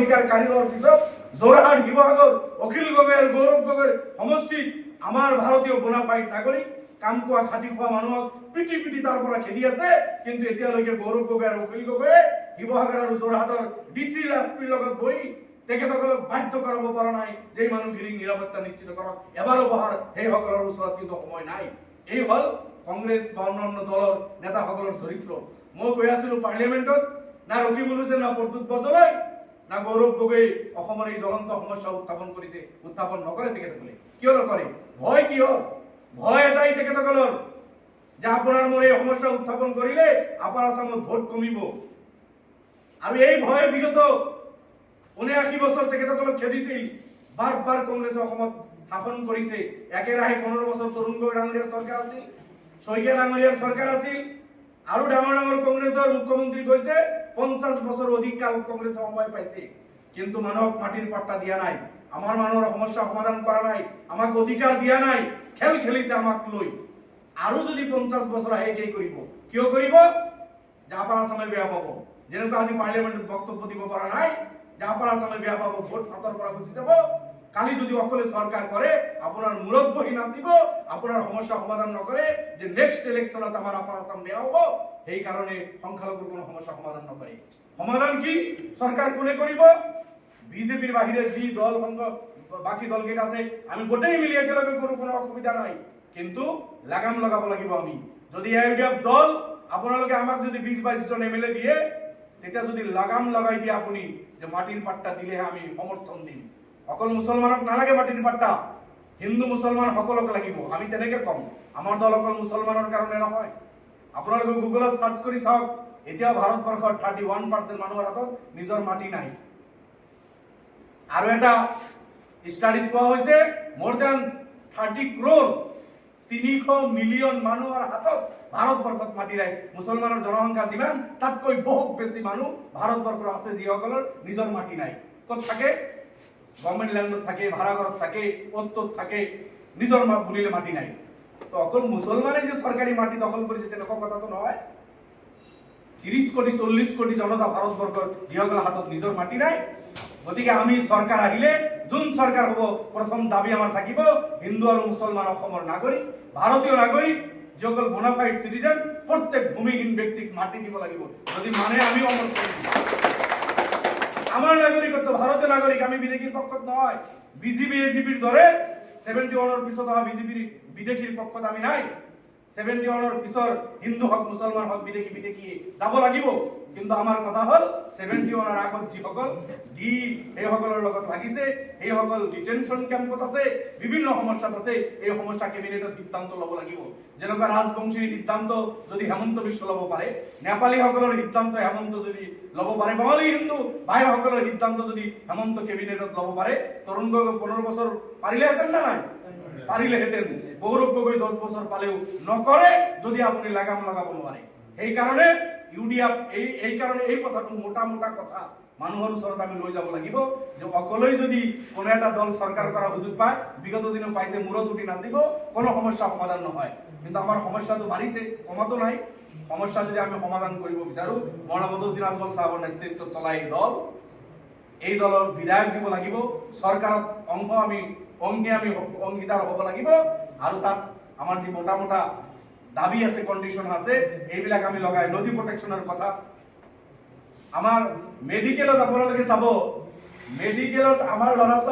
অধিকাৰ কাঢ়ি লোৱাৰ পিছত যোৰহাট শিৱসাগৰ অখিল গগৈ আৰু গৌৰৱ গগৈৰ সমষ্টিত আমাৰ ভাৰতীয় বোনাফাইড নাগৰিক কাম কোৱা, খাটি খোৱা মানুহক পিটি পিটি তাৰ খেদি আছে। কিন্তু এতিয়ালৈকে গৌৰৱ গগৈ আৰু অখিল গগৈয়ে শিৱসাগৰ আৰু যোৰহাটৰ ডি চি এছপিৰ লগত বহি তেখেতসকলক বাধ্য কৰাব পৰা নাই যে মানুহখিনিক নিৰাপত্তা নিশ্চিত কৰক। এবাৰো বহাৰ সেইসকলৰ ওচৰত কিন্তু সময় নাই। এই হ'ল কংগ্ৰেছ বা অন্যান্য দলৰ নেতাসকলৰ চৰিত্ৰ। মই কৈ আছিলো পাৰ্লিয়ামেণ্টত, না ৰকিবুল হুছেইন না প্ৰদ্যুৎ বৰদলৈ না গৌৰৱ গগৈ অসমৰ এই জ্বলন্ত সমস্যা উত্থাপন কৰিছে, উত্থাপন নকৰে তেখেতসকলে। কিয় নকৰে? ভয় কিয়? ভয় এটাই তেখেতসকলৰ। যে আপোনাৰ মোৰ এই সমস্যা উত্থাপন কৰিলে আপাৰ আসামত ভোট কমিব। আৰু এই ভয় বিগত উনআশী বছৰ তেখেতসকলক খেদিছিল। বাৰ বাৰ কংগ্ৰেছে অসমত শাসন কৰিছে। একেৰাহে পোন্ধৰ বছৰ তৰুণ গগৈ ডাঙৰীয়াৰ চৰকাৰ আছিল, শইকীয়া ডাঙৰীয়াৰ চৰকাৰ আছিল। আৰু ডাঙৰ ডাঙৰ কংগ্ৰেছৰ মুখ্যমন্ত্ৰী কৈছে পঞ্চাশ বছৰ অধিক কাল কংগ্ৰেছে সময় পাইছে। কিন্তু মানুহক মাটিৰ পাট্টা দিয়া নাই। আমাৰ মানুহৰ সমস্যা সমাধান কৰা নাই। আমাক অধিকাৰ দিয়া নাই। খেল খেলিছে আমাক লৈ। আৰু যদি পঞ্চাশ বছৰ আহে কি কৰিব, কিয় কৰিব? আপাৰ আসামে বেয়া পাব। যেনেকুৱা আজি পাৰ্লিয়ামেণ্টত বক্তব্য দিব পৰা নাই যে আপাৰ আসামে বেয়া পাব, ভোট হাতৰ পৰা গুচি যাব। কালি যদি অকলে চৰকাৰ কৰে, আপোনাৰ মূৰত বহি নাচিব, আপোনাৰ সমস্যা সমাধান নকৰে, যে নেক্সট ইলেকশ্যনত আমাৰ আপাৰ আসাম বেয়া হ'ব। সেইকাৰণে সংখ্যালঘুৰ কোনো সমস্যা সমাধান নকৰে সমাধান কি? চৰকাৰ কোনে কৰিব বিজেপিৰ বাহিৰে যি দল সংঘ বাকী দলকেইটা আছে, আমি গোটেই মিলি একেলগে কৰো, কোনো অসুবিধা নাই। কিন্তু লাগাম লগাব লাগিব আমি। যদি এফ দল আপোনালোকে আমাক যদি বিশ বাইশজন এম এল এ দিয়ে, তেতিয়া যদি লাগাম লগাই দিয়ে আপুনি, যে মাটিৰ পাট্টা দিলেহে আমি সমৰ্থন দিম। অকল মুছলমানক নালাগে মাটিৰ পাট্টা হিন্দু মুছলমান সকলক লাগিব। আমি তেনেকে কম। আমাৰ দল অকল মুছলমানৰ কাৰণে নহয়। আপোনালোকে গুগলত চাৰ্চ কৰি চাওক, এতিয়াও ভাৰতবৰ্ষৰ থাৰ্টি ওৱান পাৰ্চেণ্ট মানুহৰ হাতত নিজৰ মাটি নাই। আৰু এটা ষ্টাডিত কোৱা হৈছে মোৰ দেন থাৰ্টি ক্ৰ'ৰ তিনিশ মিলিয়ন মানুহৰ হাতত ভাৰতবৰ্ষত মাটি নাই। মুছলমানৰ জনসংখ্যা যিমান, তাতকৈ বহুত বেছি মানুহ ভাৰতবৰ্ষৰ আছে যিসকলৰ নিজৰ মাটি নাই। ক'ত থাকে? গভৰ্ণমেণ্ট লেণ্ডত থাকে ভাড়া ঘৰত থাকে অ'ত ত'ত থাকে, নিজৰ বুলিলে মাটি নাই। তো অকল মুছলমানে যে চৰকাৰী মাটি দখল কৰিছে তেনেকুৱা কথাটো নহয়। ত্ৰিশ কোটি, চল্লিশ কোটি জনতা ভাৰতবৰ্ষৰ যিসকলৰ হাতত নিজৰ মাটি নাই। গতিকে আমি চৰকাৰ আহিলে, যোন চৰকাৰ হ'ব, প্ৰথম দাবি আমাৰ থাকিব, হিন্দু আৰু মুছলমান অসমৰ নাগৰিক, ভাৰতীয় নাগৰিক, যিসকল বোনাফাইড চিটিজেন প্ৰত্যেক ভূমিহীন ব্যক্তিক মাটি দিব লাগিব। যদি মানে আমি দিম। আমাৰ নাগৰিকত্ব, ভাৰতীয় নাগৰিক, আমি বিদেশীৰ পক্ষত নহয়। বিজেপি এজিপিৰ দৰে ছেভেণ্টি ওৱানৰ পিছত অহা বিজেপিৰ বিদেশীৰ পক্ষত আমি নাই। ছেভেণ্টি ওৱানৰ পিছৰ হিন্দু হওক মুছলমান হওক বিদেশি বিদেশি, যাব লাগিব। কিন্তু আমাৰ কথা হ'ল ছেভেণ্টি ওৱানৰ আগত যিসকল ডি সেইসকলৰ লগত লাগিছে সেইসকল ডিটেনশ্যন কেম্পত আছে, বিভিন্ন সমস্যাত আছে, এই সমস্যা কেবিনেটত সিদ্ধান্ত ল'ব লাগিব। যেনেকুৱা ৰাজবংশীৰ সিদ্ধান্ত যদি হেমন্ত বিশ্ব ল'ব পাৰে নেপালীসকলৰ সিদ্ধান্ত হেমন্ত যদি ল'ব পাৰে, বঙালী, হিন্দু ভাইসকলৰ সিদ্ধান্ত যদি হেমন্ত কেবিনেটত ল'ব পাৰে, তৰুণ গগৈ পোন্ধৰ বছৰ পাৰিলেহেঁতেন না নাই? পাৰিলেহেঁতেন গৌৰৱ গগৈ দহ বছৰ পালেও নকৰে, যদি আপুনি লাগাম লগাব নোৱাৰে। সেইকাৰণে ইউ ডি এফ এই এই কাৰণে এই কথাটো মোটা মোটা কথা। মানুহৰ ওচৰত আমি লৈ যাব লাগিব যে অকলেই যদি কোনো এটা দল চৰকাৰ কৰাৰ সুযোগ পায়, বিগত দিনত পাইছে মূৰত উঠি নাচিব, কোনো সমস্যা সমাধান নহয়। কিন্তু আমাৰ সমস্যাটো বাঢ়িছে, কমাতো নাই। সমস্যা যদি আমি সমাধান কৰিব বিচাৰো মৰণাবদুদ্দিন আজমল চাহাবৰ নেতৃত্বত চলা এই দল। এই দলৰ বিধায়ক দিব লাগিব, চৰকাৰত অংশ আমি, অংগী আমি অংগীদাৰ হ'ব লাগিব। আৰু তাত আমাৰ যি মোটা মোটা দাবি আছে কন্ডিশন আছে, এইবিলাক আমি লগাই, নদী প্রটেকশনের কথা। আমাৰ মেডিকেলত আপোনালোকে চাব। মেডিকেলত আমাৰ ল'ৰা ছোৱালী